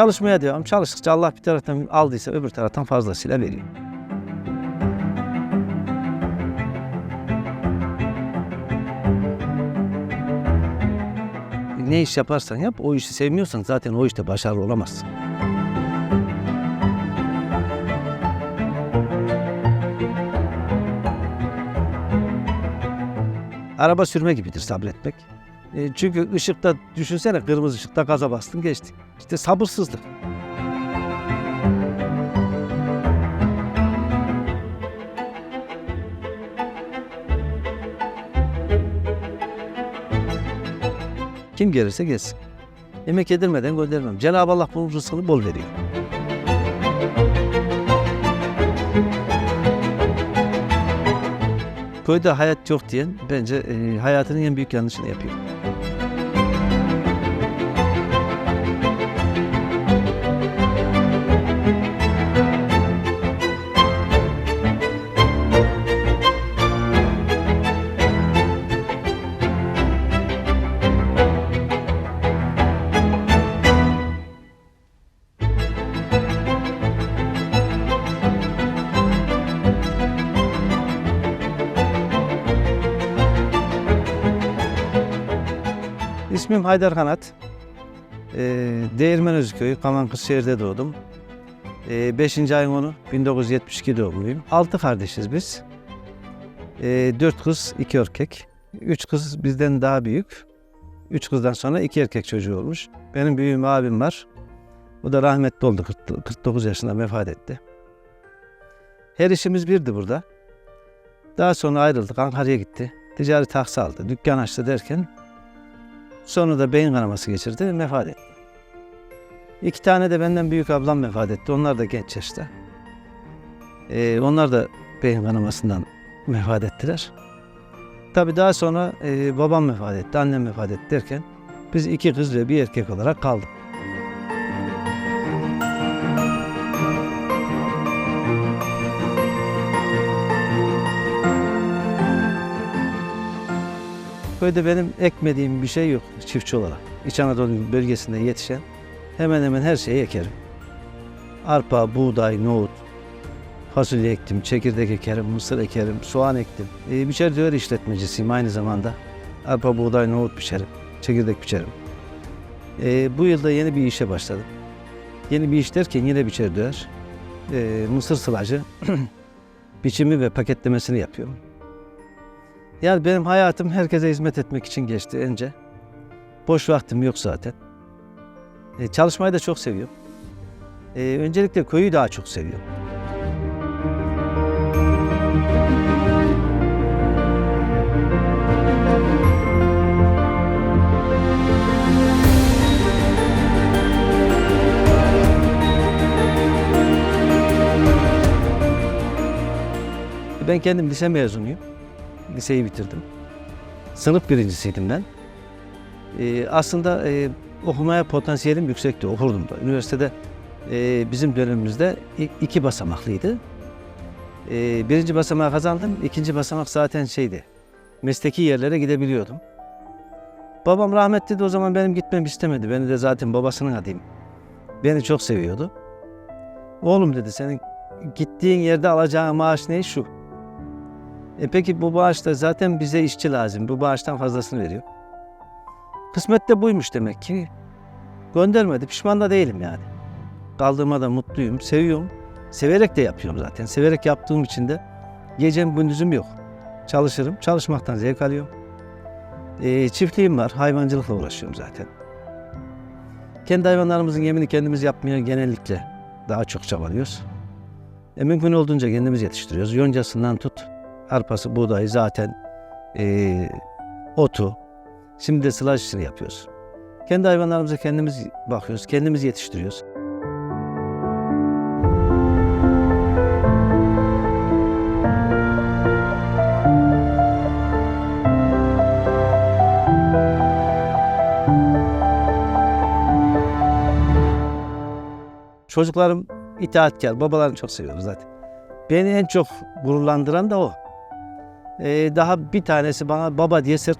Çalışmaya devam. Çalıştıkça Allah bir taraftan aldıysa öbür taraftan fazlasıyla veriyor. Ne iş yaparsan yap, o işi sevmiyorsan zaten o işte başarılı olamazsın. Araba sürme gibidir sabretmek. E, çünkü ışıkta düşünsene kırmızı ışıkta gaza bastın geçti. İşte sabırsızlık. Kim gelirse gelsin. Yemek yedirmeden göndermem. Cenab-ı Allah bunun rızkını bol veriyor. Köyde hayat yok diyen bence e, hayatının en büyük yanlışını yapıyor. Haydar Kanat. E, Değirmenözü köyü, Kaman Kızşehir'de doğdum. 5. ayın 10'u 1972 doğumluyum. 6 kardeşiz biz. 4 kız, 2 erkek. 3 kız bizden daha büyük. 3 kızdan sonra 2 erkek çocuğu olmuş. Benim büyüğüm abim var. O da rahmetli oldu. 40 49 yaşında vefat etti. Her işimiz birdi burada. Daha sonra ayrıldık. Ankara'ya gitti. Ticari taksı aldı. Dükkan açtı derken Sonra da beyin kanaması geçirdi, vefat etti. İki tane de benden büyük ablam vefat etti. Onlar da genç yaşta. Ee, onlar da beyin kanamasından vefat ettiler. Tabii daha sonra e, babam vefat etti, annem vefat etti derken biz iki kız ve bir erkek olarak kaldık. Köyde benim ekmediğim bir şey yok çiftçi olarak. İç Anadolu bölgesinde yetişen hemen hemen her şeyi ekerim. Arpa, buğday, nohut, fasulye ektim, çekirdek ekerim, mısır ekerim, soğan ektim. Ee, biçer döver işletmecisiyim aynı zamanda. Arpa, buğday, nohut biçerim, çekirdek biçerim. Ee, bu yılda yeni bir işe başladım. Yeni bir iş derken yine biçer döver. Ee, mısır sılacı biçimi ve paketlemesini yapıyorum. Yani benim hayatım herkese hizmet etmek için geçti önce. Boş vaktim yok zaten. E, çalışmayı da çok seviyorum. E, öncelikle köyü daha çok seviyorum. Ben kendim lise mezunuyum liseyi bitirdim. Sınıf birincisiydim ben. Ee, aslında e, okumaya potansiyelim yüksekti, okurdum da. Üniversitede e, bizim dönemimizde iki basamaklıydı. E, birinci basamağı kazandım, ikinci basamak zaten şeydi, mesleki yerlere gidebiliyordum. Babam rahmetli de o zaman benim gitmemi istemedi. Beni de zaten babasının adıyım. Beni çok seviyordu. Oğlum dedi senin gittiğin yerde alacağın maaş ne? Şu. E peki bu bağışta zaten bize işçi lazım. Bu bağıştan fazlasını veriyor. Kısmet de buymuş demek ki. Göndermedi. Pişman da değilim yani. Kaldığıma da mutluyum. Seviyorum. Severek de yapıyorum zaten. Severek yaptığım için de gecem gündüzüm yok. Çalışırım. Çalışmaktan zevk alıyorum. E, çiftliğim var. Hayvancılıkla uğraşıyorum zaten. Kendi hayvanlarımızın yemini kendimiz yapmaya genellikle daha çok çabalıyoruz. E, mümkün olduğunca kendimiz yetiştiriyoruz. Yoncasından tut, arpası, buğdayı zaten eee, otu. Şimdi de sılaj işini yapıyoruz. Kendi hayvanlarımıza kendimiz bakıyoruz, kendimiz yetiştiriyoruz. Çocuklarım itaatkar, babalarını çok seviyorum zaten. Beni en çok gururlandıran da o. Ee, daha bir tanesi bana baba diye sert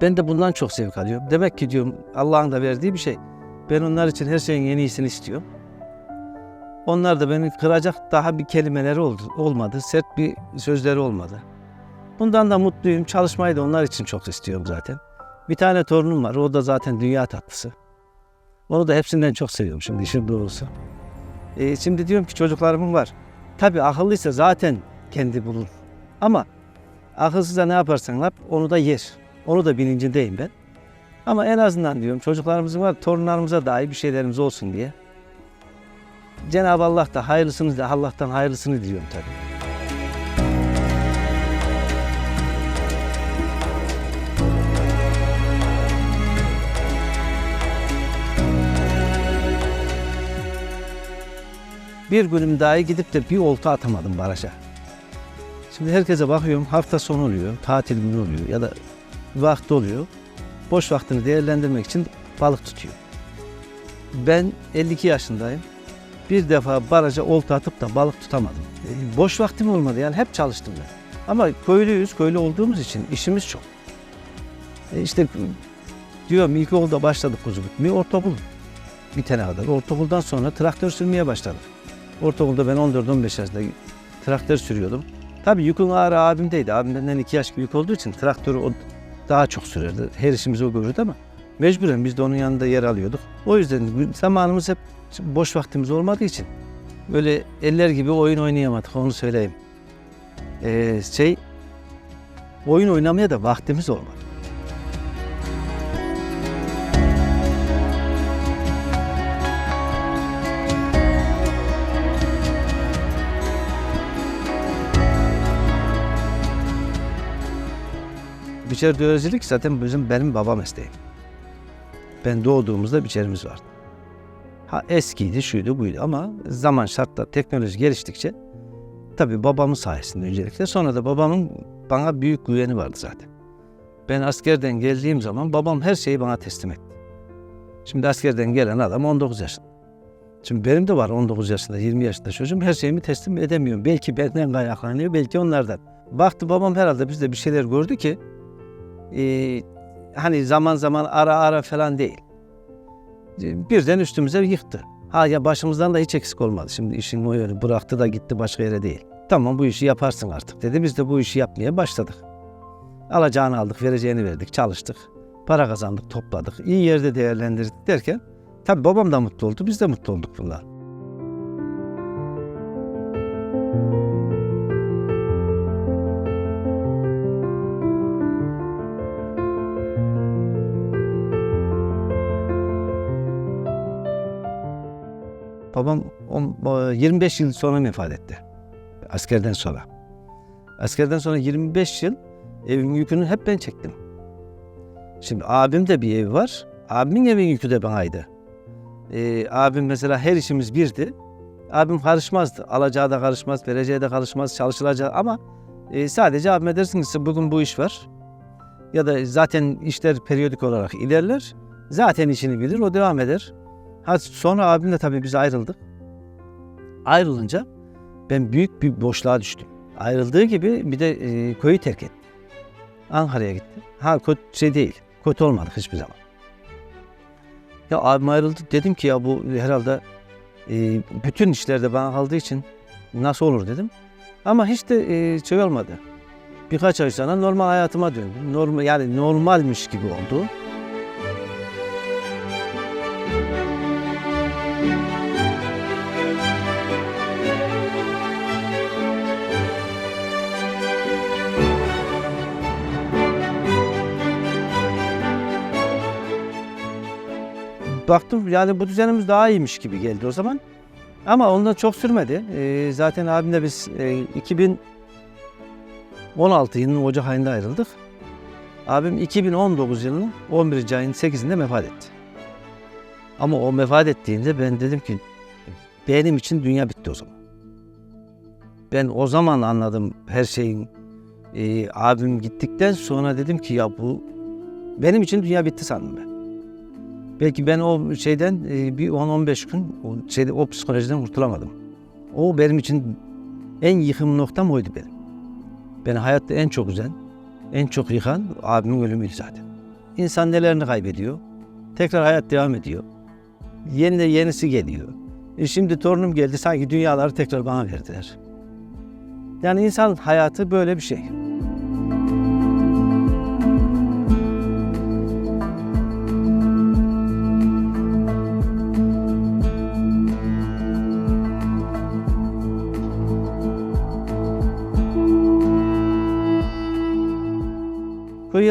Ben de bundan çok zevk alıyorum. Demek ki diyorum Allah'ın da verdiği bir şey. Ben onlar için her şeyin en iyisini istiyorum. Onlar da beni kıracak daha bir kelimeleri oldu, olmadı. Sert bir sözleri olmadı. Bundan da mutluyum. Çalışmayı da onlar için çok istiyorum zaten. Bir tane torunum var. O da zaten dünya tatlısı. Onu da hepsinden çok seviyorum şimdi işin doğrusu. E, şimdi diyorum ki çocuklarımın var. Tabii akıllıysa zaten kendi bulur. Ama akılsızsa ne yaparsan yap onu da yer. Onu da bilincindeyim ben. Ama en azından diyorum çocuklarımızın var torunlarımıza dahi bir şeylerimiz olsun diye. Cenab-ı Allah da hayırlısını da Allah'tan hayırlısını diliyorum tabii. Bir günüm dahi gidip de bir olta atamadım baraja. Şimdi herkese bakıyorum hafta sonu oluyor, tatil günü oluyor ya da vakti oluyor. Boş vaktini değerlendirmek için balık tutuyor. Ben 52 yaşındayım. Bir defa baraja olta atıp da balık tutamadım. E, boş vaktim olmadı yani hep çalıştım ben. Ama köylüyüz, köylü olduğumuz için işimiz çok. E işte diyorum ilk okulda başladık kuzu bitmeye, ortaokul bitene kadar. Ortaokuldan sonra traktör sürmeye başladık. Ortaokulda ben 14-15 yaşında traktör sürüyordum. Tabii yükün ağır abimdeydi. Abim benden iki yaş büyük olduğu için traktörü o daha çok sürerdi. Her işimizi o görürdü ama mecburen biz de onun yanında yer alıyorduk. O yüzden zamanımız hep boş vaktimiz olmadığı için böyle eller gibi oyun oynayamadık onu söyleyeyim. Ee, şey oyun oynamaya da vaktimiz olmadı. Biçer dövizcilik zaten bizim benim baba mesleğim. Ben doğduğumuzda biçerimiz vardı. Ha eskiydi, şuydu, buydu ama zaman şartlar, teknoloji geliştikçe tabii babamın sayesinde öncelikle sonra da babamın bana büyük güveni vardı zaten. Ben askerden geldiğim zaman babam her şeyi bana teslim etti. Şimdi askerden gelen adam 19 yaşında. Şimdi benim de var 19 yaşında, 20 yaşında çocuğum her şeyimi teslim edemiyorum. Belki benden kaynaklanıyor, belki onlardan. Baktı babam herhalde bizde bir şeyler gördü ki e, hani zaman zaman ara ara falan değil. E, Birden üstümüze yıktı. Ha ya başımızdan da hiç eksik olmadı. Şimdi işin o yönü bıraktı da gitti başka yere değil. Tamam bu işi yaparsın artık dedi. Biz de bu işi yapmaya başladık. Alacağını aldık, vereceğini verdik, çalıştık. Para kazandık, topladık. iyi yerde değerlendirdik derken tabii babam da mutlu oldu, biz de mutlu olduk bunlar. Babam on- 25 yıl sonra vefat etti. Askerden sonra. Askerden sonra 25 yıl evin yükünü hep ben çektim. Şimdi abim de bir evi var. Abimin evin yükü de banaydı. Ee, abim mesela her işimiz birdi. Abim karışmazdı. Alacağı da karışmaz, vereceği de karışmaz, çalışılacağı ama e, sadece abime dersin ki bugün bu iş var. Ya da zaten işler periyodik olarak ilerler. Zaten işini bilir, o devam eder. Ha, sonra abimle tabii biz ayrıldık. Ayrılınca ben büyük bir boşluğa düştüm. Ayrıldığı gibi bir de e, köyü terk etti. Ankara'ya gitti. Ha kötü şey değil. Kötü olmadık hiçbir zaman. Ya abim ayrıldı. Dedim ki ya bu herhalde e, bütün işlerde bana kaldığı için nasıl olur dedim. Ama hiç de e, şey olmadı. Birkaç ay sonra normal hayatıma döndüm. Normal yani normalmiş gibi oldu. Baktım yani bu düzenimiz daha iyiymiş gibi geldi o zaman. Ama ondan çok sürmedi. Ee, zaten abimle biz e, 2016 yılının Ocak ayında ayrıldık. Abim 2019 yılının 11. ayın 8'inde vefat etti. Ama o vefat ettiğinde ben dedim ki benim için dünya bitti o zaman. Ben o zaman anladım her şeyin. Ee, abim gittikten sonra dedim ki ya bu benim için dünya bitti sandım ben. Belki ben o şeyden e, bir 10-15 gün o, şeyde, o psikolojiden kurtulamadım. O benim için en yıkım noktam oydu benim. Beni hayatta en çok üzen, en çok yıkan abimin ölümüydü zaten. İnsan nelerini kaybediyor. Tekrar hayat devam ediyor. Yeni yenisi geliyor. E şimdi torunum geldi sanki dünyaları tekrar bana verdiler. Yani insan hayatı böyle bir şey.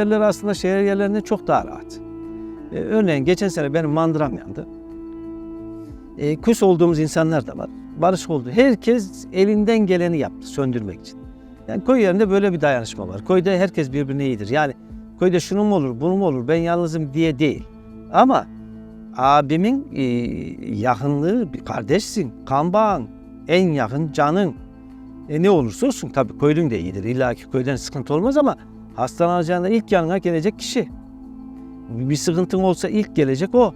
Yerleri aslında şehir yerlerinde çok daha rahat. Ee, örneğin geçen sene benim mandıram yandı. Ee, küs olduğumuz insanlar da var. Barış oldu. Herkes elinden geleni yaptı söndürmek için. Yani köy yerinde böyle bir dayanışma var. Köyde herkes birbirine iyidir. Yani köyde şunu mu olur, bunu mu olur, ben yalnızım diye değil. Ama abimin e, yakınlığı, bir kardeşsin, kan bağın, en yakın canın. E ne olursa olsun tabii köylün de iyidir. İlla ki köyden sıkıntı olmaz ama hastalanacağında ilk yanına gelecek kişi. Bir sıkıntın olsa ilk gelecek o.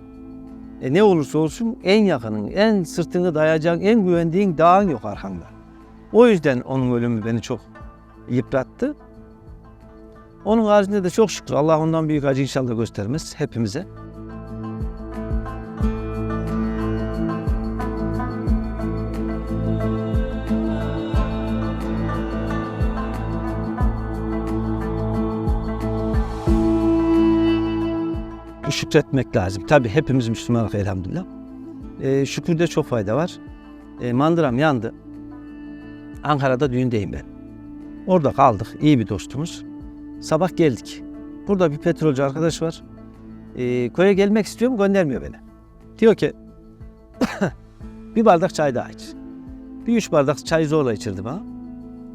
E ne olursa olsun en yakının, en sırtını dayayacağın, en güvendiğin dağın yok arkanda. O yüzden onun ölümü beni çok yıprattı. Onun haricinde de çok şükür Allah ondan büyük acı inşallah göstermez hepimize. Şükretmek lazım. Tabii hepimiz Müslümanız elhamdülillah. Ee, şükürde çok fayda var. Ee, mandıram yandı. Ankara'da düğündeyim ben. Orada kaldık. iyi bir dostumuz. Sabah geldik. Burada bir petrolcü arkadaş var. Ee, köye gelmek istiyorum göndermiyor beni. Diyor ki bir bardak çay daha iç. Bir üç bardak çay zorla içirdi bana.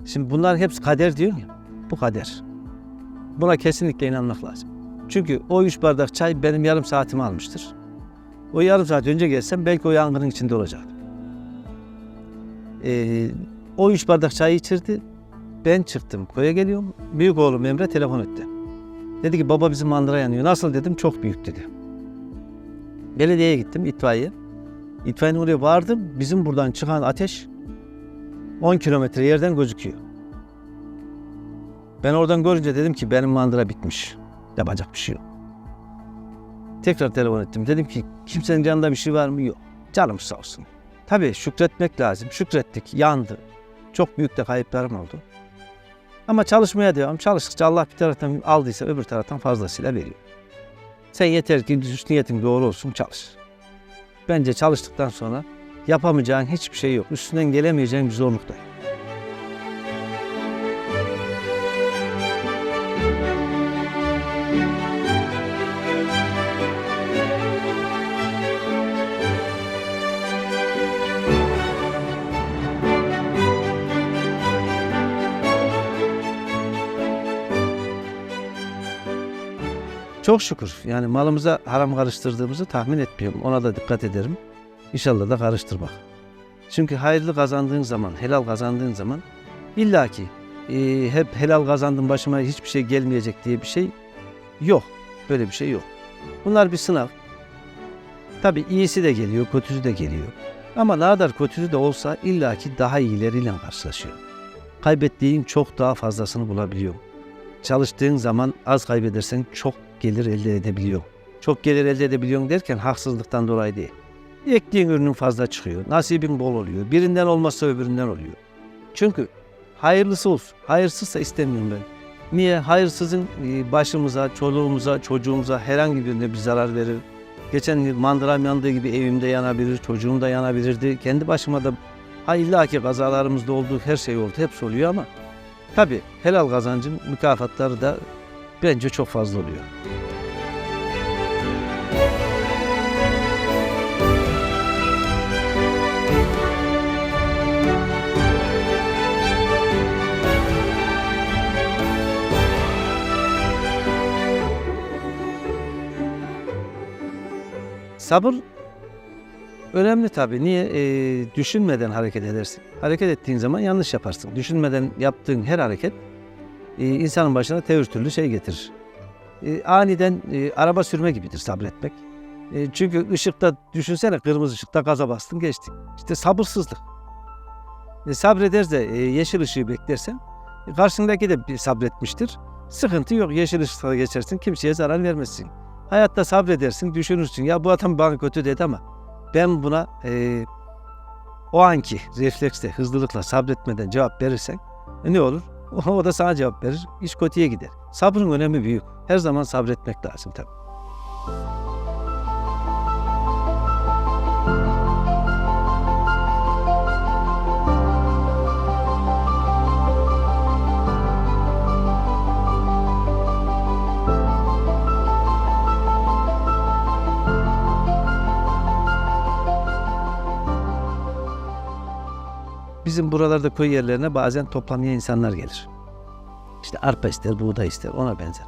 Şimdi bunlar hepsi kader diyor ya. Bu kader. Buna kesinlikle inanmak lazım. Çünkü o üç bardak çay benim yarım saatimi almıştır. O yarım saat önce gelsem belki o yangının içinde olacaktım. Ee, o üç bardak çayı içirdi. Ben çıktım köye geliyorum. Büyük oğlum Emre telefon etti. Dedi ki baba bizim mandıra yanıyor. Nasıl dedim çok büyük dedi. Belediyeye gittim itfaiye. İtfaiyenin oraya vardım. Bizim buradan çıkan ateş 10 kilometre yerden gözüküyor. Ben oradan görünce dedim ki benim mandıra bitmiş. Yapacak bir şey yok. Tekrar telefon ettim. Dedim ki kimsenin canında bir şey var mı? Yok. Canım sağ olsun. Tabii şükretmek lazım. Şükrettik. Yandı. Çok büyük de kayıplarım oldu. Ama çalışmaya devam. Çalıştıkça Allah bir taraftan aldıysa öbür taraftan fazlasıyla veriyor. Sen yeter ki düz niyetin doğru olsun çalış. Bence çalıştıktan sonra yapamayacağın hiçbir şey yok. Üstünden gelemeyeceğin bir zorluk da yok. Çok şükür. Yani malımıza haram karıştırdığımızı tahmin etmiyorum. Ona da dikkat ederim. İnşallah da karıştırmak. Çünkü hayırlı kazandığın zaman, helal kazandığın zaman illaki e, hep helal kazandım başıma hiçbir şey gelmeyecek diye bir şey yok. Böyle bir şey yok. Bunlar bir sınav. Tabii iyisi de geliyor, kötüsü de geliyor. Ama ne kadar kötüsü de olsa illaki daha iyileriyle karşılaşıyor. Kaybettiğin çok daha fazlasını bulabiliyor. Çalıştığın zaman az kaybedersen çok gelir elde edebiliyor. Çok gelir elde edebiliyorsun derken haksızlıktan dolayı değil. Ektiğin ürünün fazla çıkıyor. Nasibin bol oluyor. Birinden olmazsa öbüründen oluyor. Çünkü hayırlısı olsun. Hayırsızsa istemiyorum ben. Niye? Hayırsızın e, başımıza, çoluğumuza, çocuğumuza herhangi birine bir zarar verir. Geçen yıl mandıram yandığı gibi evimde yanabilir, çocuğum da yanabilirdi. Kendi başıma da ha illa ki kazalarımızda oldu, her şey oldu, hepsi oluyor ama tabii helal kazancın mükafatları da bence çok fazla oluyor. Sabır önemli tabii. Niye? Ee, düşünmeden hareket edersin. Hareket ettiğin zaman yanlış yaparsın. Düşünmeden yaptığın her hareket e, insanın başına tevür türlü şey getirir. E, aniden e, araba sürme gibidir sabretmek. E, çünkü ışıkta düşünsene kırmızı ışıkta gaza bastın geçtin. İşte sabırsızlık. E, sabreder de e, yeşil ışığı beklersen e, karşındaki de bir sabretmiştir. Sıkıntı yok. Yeşil ışıkta geçersin. Kimseye zarar vermezsin. Hayatta sabredersin, düşünürsün. Ya bu adam bana kötü dedi ama ben buna e, o anki refleksle, hızlılıkla, sabretmeden cevap verirsen e, ne olur? O, da sana cevap verir. İş kötüye gider. Sabrın önemi büyük. Her zaman sabretmek lazım tabii. Bizim buralarda köy yerlerine bazen toplanmaya insanlar gelir. İşte arpa ister, buğday ister, ona benzer.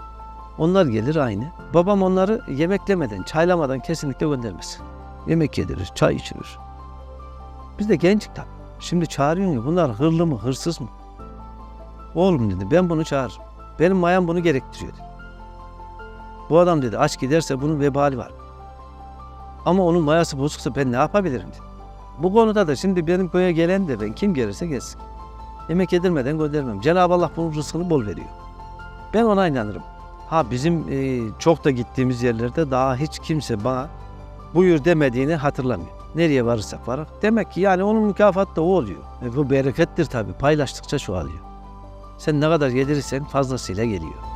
Onlar gelir aynı. Babam onları yemeklemeden, çaylamadan kesinlikle göndermez. Yemek yedirir, çay içirir. Biz de gençtik tabii. Şimdi çağırıyorsun ya bunlar hırlı mı, hırsız mı? Oğlum dedi ben bunu çağırırım. Benim mayam bunu gerektiriyor dedi. Bu adam dedi aç giderse bunun vebali var. Ama onun mayası bozuksa ben ne yapabilirim dedi. Bu konuda da şimdi benim köye gelen de ben kim gelirse gelsin. Yemek yedirmeden göndermem. Cenab-ı Allah bunun rızkını bol veriyor. Ben ona inanırım. Ha bizim e, çok da gittiğimiz yerlerde daha hiç kimse bana buyur demediğini hatırlamıyor. Nereye varırsak varır. Demek ki yani onun mükafatı da o oluyor. E, bu berekettir tabii. Paylaştıkça çoğalıyor. Sen ne kadar yedirirsen fazlasıyla geliyor.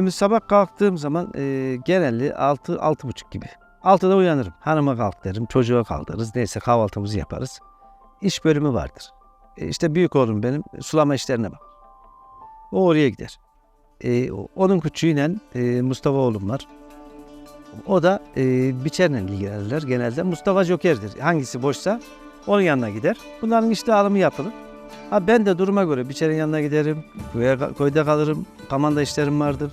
Şimdi sabah kalktığım zaman e, genelde 6 altı buçuk gibi. 6'da uyanırım. Hanıma kalk derim, çocuğa kaldırırız. Neyse kahvaltımızı yaparız. İş bölümü vardır. E, işte büyük oğlum benim sulama işlerine bak. O oraya gider. E, onun küçüğüyle e, Mustafa oğlum var. O da e, biçerle ilgilenirler genelde. Mustafa Joker'dir. Hangisi boşsa onun yanına gider. Bunların işte alımı yapılır. Ha ben de duruma göre biçerin yanına giderim. Köye, köyde kalırım. Kamanda işlerim vardır.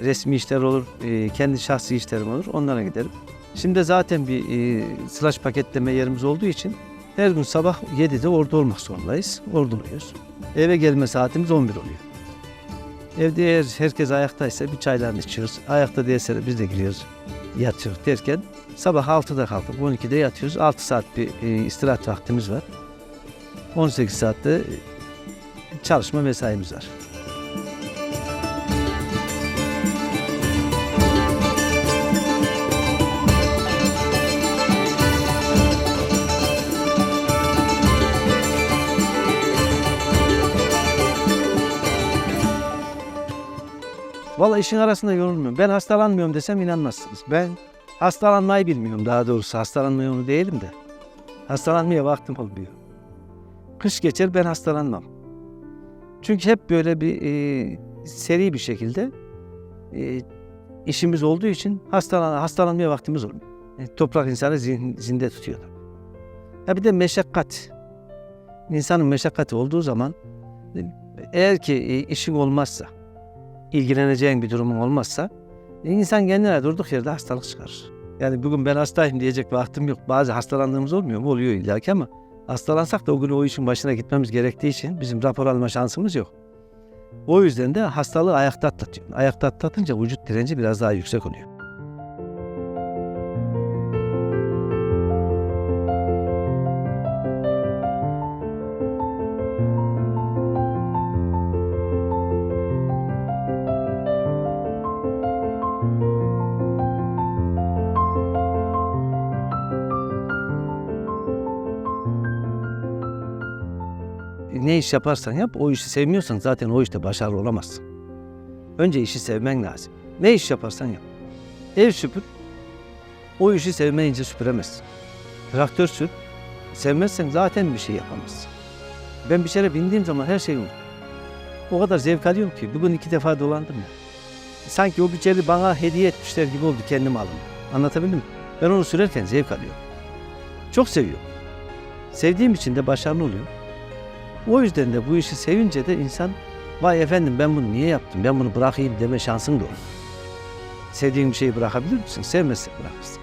Resmi işler olur. e, kendi şahsi işlerim olur. Onlara giderim. Şimdi zaten bir e, slash paketleme yerimiz olduğu için her gün sabah 7'de orada olmak zorundayız. Orduluyuz. Eve gelme saatimiz 11 oluyor. Evde eğer herkes ayaktaysa bir çaylarını içiyoruz. Ayakta değilse de biz de giriyoruz. Yatıyoruz derken sabah 6'da kalkıp 12'de yatıyoruz. 6 saat bir e, istirahat vaktimiz var. 18 saatte çalışma mesaimiz var. Valla işin arasında yorulmuyorum. Ben hastalanmıyorum desem inanmazsınız. Ben hastalanmayı bilmiyorum daha doğrusu. Hastalanmıyor onu değilim de. Hastalanmaya vaktim olmuyor. Kış geçer ben hastalanmam. Çünkü hep böyle bir e, seri bir şekilde e, işimiz olduğu için hastalan, hastalanmaya vaktimiz olmuyor. E, toprak insanı zin- zinde tutuyor. tabii. Ya bir de meşakkat. İnsanın meşakkati olduğu zaman e, eğer ki e, işin olmazsa, ilgileneceğin bir durumun olmazsa e, insan kendine durduk yerde hastalık çıkarır. Yani bugün ben hastayım diyecek vaktim yok. Bazı hastalandığımız olmuyor mu? Oluyor illaki ama hastalansak da o gün o işin başına gitmemiz gerektiği için bizim rapor alma şansımız yok. O yüzden de hastalığı ayakta atlatıyor. Ayakta atlatınca vücut direnci biraz daha yüksek oluyor. İş yaparsan yap o işi sevmiyorsan zaten o işte başarılı olamazsın. Önce işi sevmen lazım. Ne iş yaparsan yap. Ev süpür. O işi sevmeyince süpüremezsin. Traktör sür. Sevmezsen zaten bir şey yapamazsın. Ben bir şeye bindiğim zaman her şeyi unutuyorum. O kadar zevk alıyorum ki bugün iki defa dolandım ya. Sanki o biçeri bana hediye etmişler gibi oldu kendim alım. Anlatabildim mi? Ben onu sürerken zevk alıyorum. Çok seviyorum. Sevdiğim için de başarılı oluyorum. O yüzden de bu işi sevince de insan vay efendim ben bunu niye yaptım ben bunu bırakayım deme şansın da olur. Sevdiğin bir şeyi bırakabilir misin? Sevmezsen bırakırsın.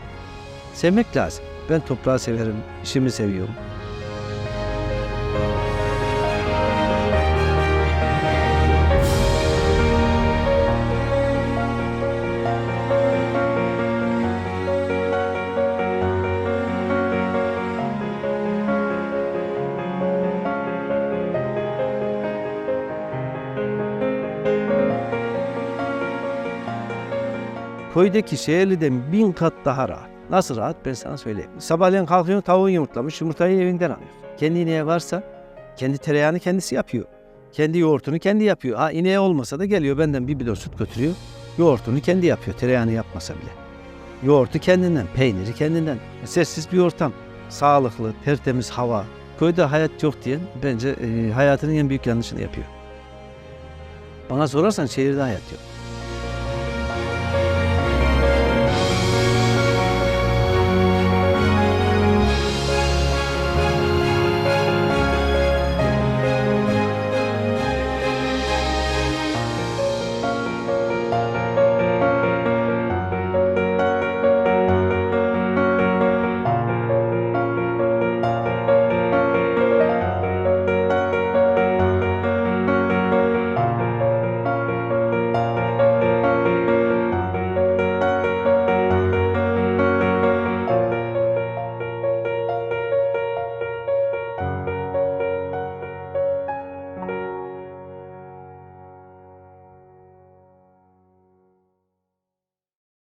Sevmek lazım. Ben toprağı severim, işimi seviyorum. Köydeki şehirliden bin kat daha rahat. Nasıl rahat ben sana söyleyeyim. Sabahleyin kalkıyorsun tavuğun yumurtlamış yumurtayı evinden alıyorsun. Kendi ineği varsa kendi tereyağını kendisi yapıyor. Kendi yoğurtunu kendi yapıyor. Ha ineği olmasa da geliyor benden bir bidon süt götürüyor. Yoğurtunu kendi yapıyor tereyağını yapmasa bile. Yoğurtu kendinden, peyniri kendinden. Sessiz bir ortam. Sağlıklı, tertemiz hava. Köyde hayat yok diyen bence e, hayatının en büyük yanlışını yapıyor. Bana sorarsan şehirde hayat yok.